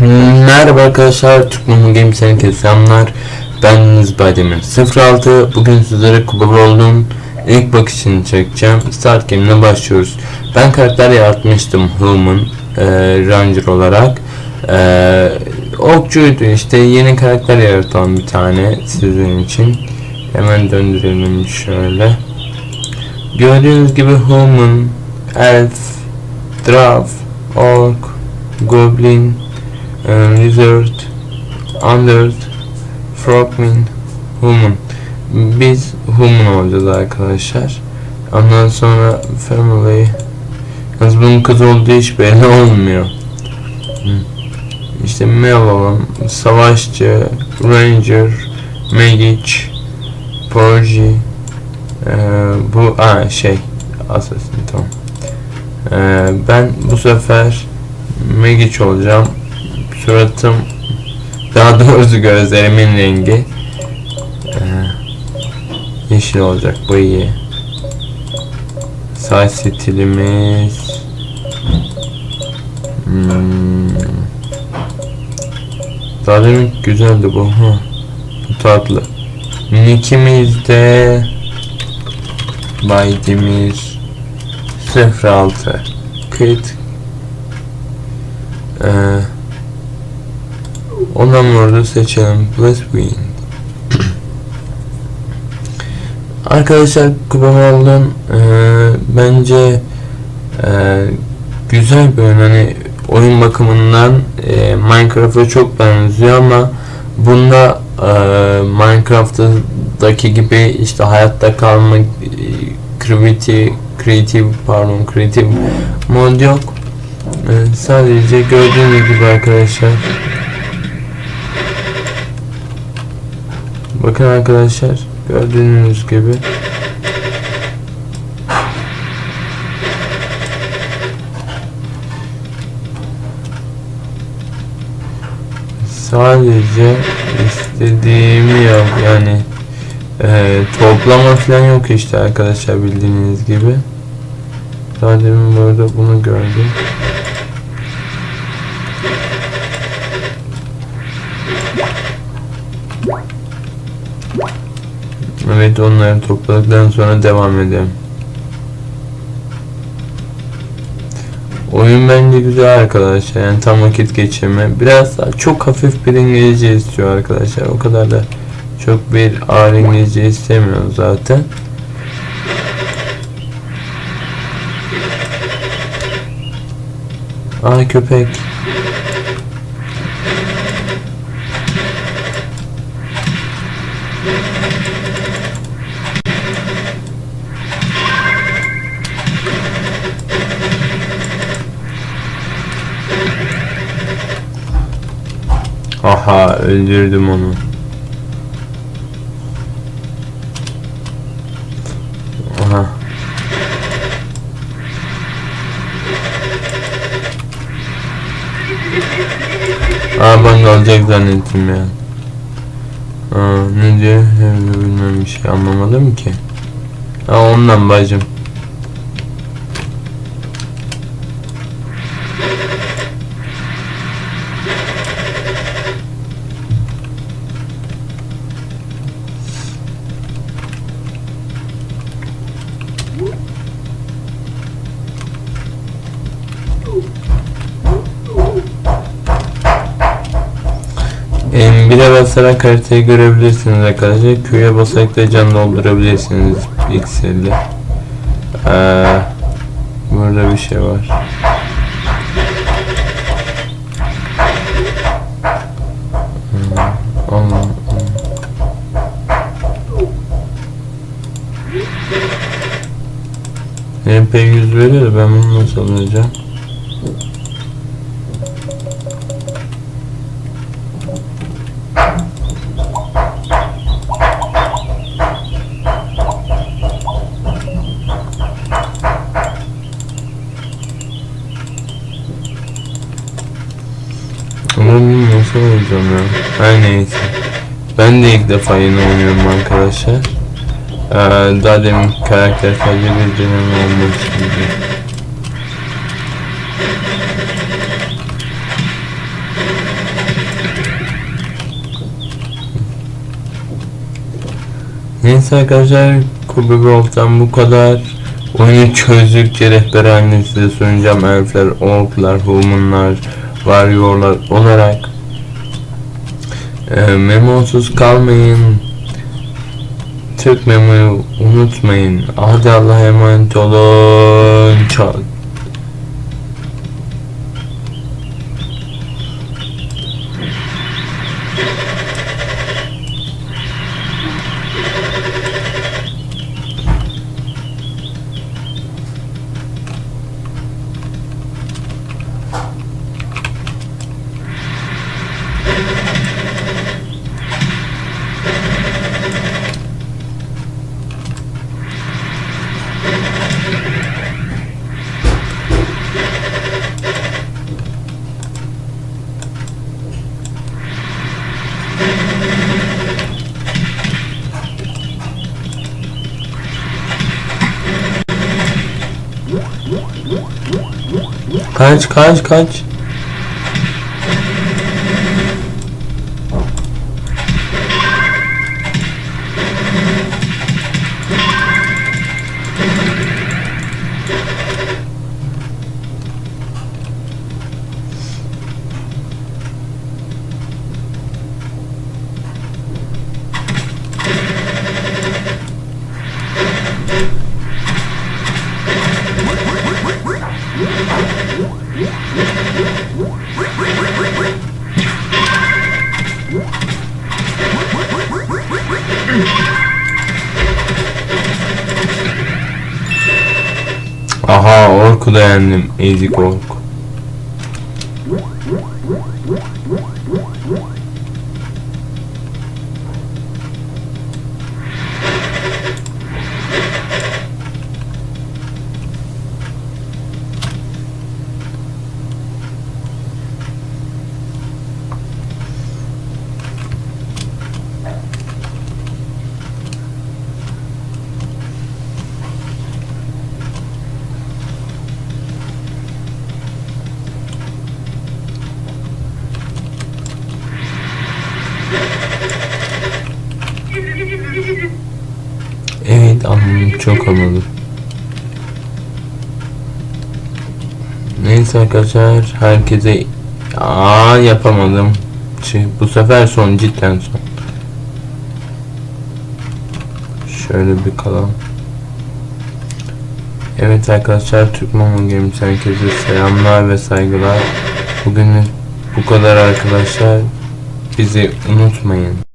Merhaba arkadaşlar, Türk Mumu Games herkese selamlar. Ben Zbaydemir 06. Bugün sizlere Kuba World'un ilk bakışını çekeceğim. Start Game'ine başlıyoruz. Ben karakter yaratmıştım Human e, Ranger olarak. E, okçuydu işte yeni karakter yaratalım bir tane sizin için. Hemen döndürelim şöyle. Gördüğünüz gibi Human, Elf, Dwarf, Orc, Goblin, Lizard, Undert, Frogman, Human. Biz Human olacağız arkadaşlar. Ondan sonra Family. Yalnız bunun kız olduğu hiç belli olmuyor. İşte male olan Savaşçı, Ranger, Magic, Porgy, ee, bu aa, şey Assassin tamam. Ee, ben bu sefer Magic olacağım. Suratım daha doğrusu gözlerimin rengi ee, yeşil olacak bu iyi. Saç stilimiz hmm. Daha demin güzeldi bu ha. Bu tatlı. Nickimiz de Baydemir 06 Kayıt ee, Ondan orada seçelim. Bless Wind. Arkadaşlar Kubamal'dan e, bence e, güzel bir oyun. Hani oyun bakımından e, Minecraft'a çok benziyor ama bunda e, Minecraft'taki gibi işte hayatta kalma e, creative, creative pardon creative mod yok. E, sadece gördüğünüz gibi arkadaşlar Bakın arkadaşlar gördüğünüz gibi. Sadece istediğimi yap yani e, toplama falan yok işte arkadaşlar bildiğiniz gibi. Sadece burada bunu gördüm Evet onları topladıktan sonra devam edelim. Oyun bence güzel arkadaşlar yani tam vakit geçirme. Biraz daha çok hafif bir İngilizce istiyor arkadaşlar. O kadar da çok bir ağır İngilizce istemiyor zaten. Aa köpek. Öldürdüm onu. Aha. Aa ben de alacak zannettim ya. Aa ne diyor? Bilmem bir şey anlamadım ki. Ha ondan bacım. M1'e basarak haritayı görebilirsiniz arkadaşlar. Q'ya basarak da can doldurabilirsiniz pikselle. Ee, burada bir şey var. Hmm, Allah Allah. MP100 veriyor da ben bunu nasıl alacağım? nasıl oynayacağım ya? Her neyse. Ben de ilk defa yeni oynuyorum arkadaşlar. Ee, daha demin karakter sadece bir deneme olmak için. Neyse arkadaşlar Kubi World'dan bu kadar. Oyunu çözdükçe rehber halini size sunacağım. Elfler, orklar, humanlar, varyorlar olarak. Ee, memosuz kalmayın. Türk memoyu unutmayın. Hadi Allah'a emanet olun. Çal. Kaç kaç kaç. Aha orku da yendim. Ezik ork. Evet anladım çok anladım. Neyse arkadaşlar herkese Aa yapamadım. Şey, bu sefer son cidden son. Şöyle bir kalan. Evet arkadaşlar Türk Momo Games herkese selamlar ve saygılar. Bugün bu kadar arkadaşlar. Bizi unutmayın.